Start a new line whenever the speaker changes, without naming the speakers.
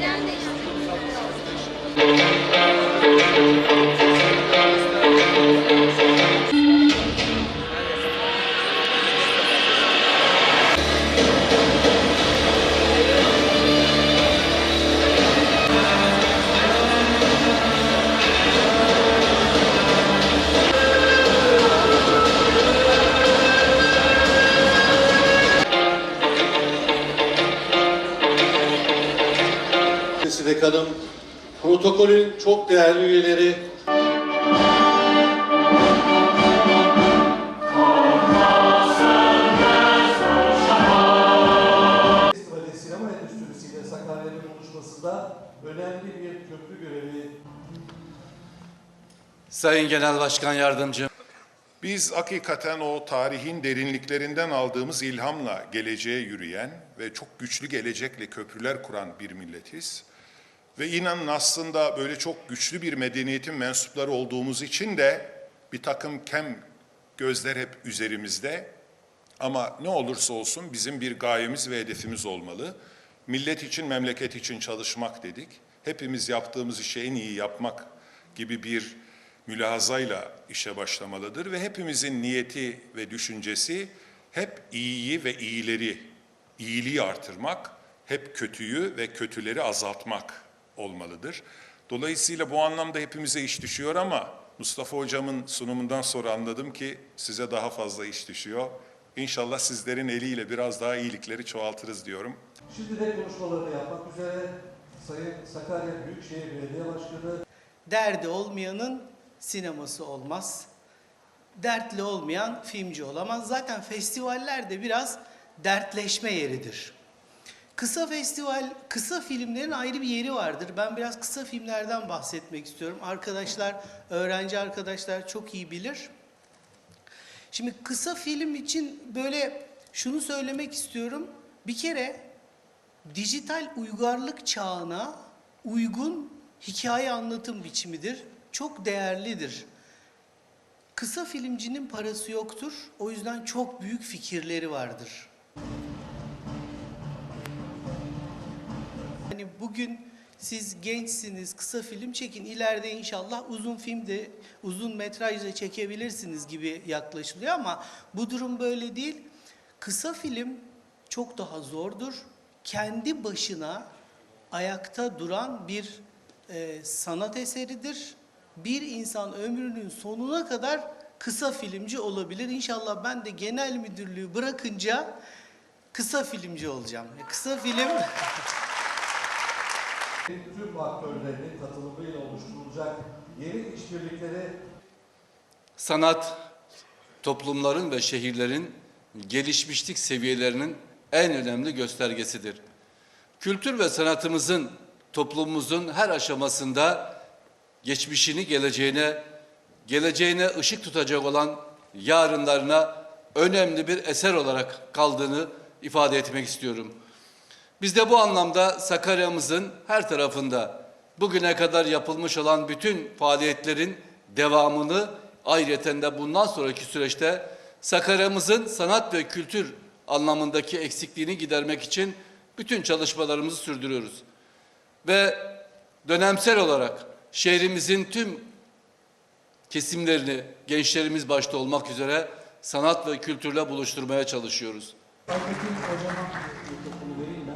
Neden değiştirdiniz? Melek Hanım, protokolün çok değerli üyeleri,
sinema endüstrisiyle Sakarya'nın buluşmasında önemli bir köprü görevi.
Sayın Genel Başkan Yardımcım,
Biz hakikaten o tarihin derinliklerinden aldığımız ilhamla geleceğe yürüyen ve çok güçlü gelecekle köprüler kuran bir milletiz. Ve inanın aslında böyle çok güçlü bir medeniyetin mensupları olduğumuz için de bir takım kem gözler hep üzerimizde. Ama ne olursa olsun bizim bir gayemiz ve hedefimiz olmalı. Millet için, memleket için çalışmak dedik. Hepimiz yaptığımız işi en iyi yapmak gibi bir mülahazayla işe başlamalıdır ve hepimizin niyeti ve düşüncesi hep iyiyi ve iyileri, iyiliği artırmak, hep kötüyü ve kötüleri azaltmak olmalıdır. Dolayısıyla bu anlamda hepimize iş düşüyor ama Mustafa Hocam'ın sunumundan sonra anladım ki size daha fazla iş düşüyor. İnşallah sizlerin eliyle biraz daha iyilikleri çoğaltırız diyorum.
Şimdi de konuşmalarını yapmak üzere Sayın Sakarya Büyükşehir Belediye Başkanı
Derdi olmayanın sineması olmaz. Dertli olmayan filmci olamaz. Zaten festivaller de biraz dertleşme yeridir. Kısa festival, kısa filmlerin ayrı bir yeri vardır. Ben biraz kısa filmlerden bahsetmek istiyorum. Arkadaşlar, öğrenci arkadaşlar çok iyi bilir. Şimdi kısa film için böyle şunu söylemek istiyorum. Bir kere dijital uygarlık çağına uygun hikaye anlatım biçimidir. Çok değerlidir. Kısa filmcinin parası yoktur. O yüzden çok büyük fikirleri vardır. Bugün siz gençsiniz, kısa film çekin. İleride inşallah uzun film de, uzun metraj da çekebilirsiniz gibi yaklaşılıyor ama bu durum böyle değil. Kısa film çok daha zordur. Kendi başına ayakta duran bir e, sanat eseridir. Bir insan ömrünün sonuna kadar kısa filmci olabilir. İnşallah ben de genel müdürlüğü bırakınca kısa filmci olacağım. Kısa film
tüm aktörlerinin katılımıyla oluşturulacak yeni işbirlikleri
sanat toplumların ve şehirlerin gelişmişlik seviyelerinin en önemli göstergesidir. Kültür ve sanatımızın toplumumuzun her aşamasında geçmişini geleceğine, geleceğine ışık tutacak olan yarınlarına önemli bir eser olarak kaldığını ifade etmek istiyorum. Biz de bu anlamda Sakarya'mızın her tarafında bugüne kadar yapılmış olan bütün faaliyetlerin devamını ayrıca de bundan sonraki süreçte Sakarya'mızın sanat ve kültür anlamındaki eksikliğini gidermek için bütün çalışmalarımızı sürdürüyoruz. Ve dönemsel olarak şehrimizin tüm kesimlerini gençlerimiz başta olmak üzere sanat ve kültürle buluşturmaya çalışıyoruz.
Fakültün kocaman bir topluluğuyla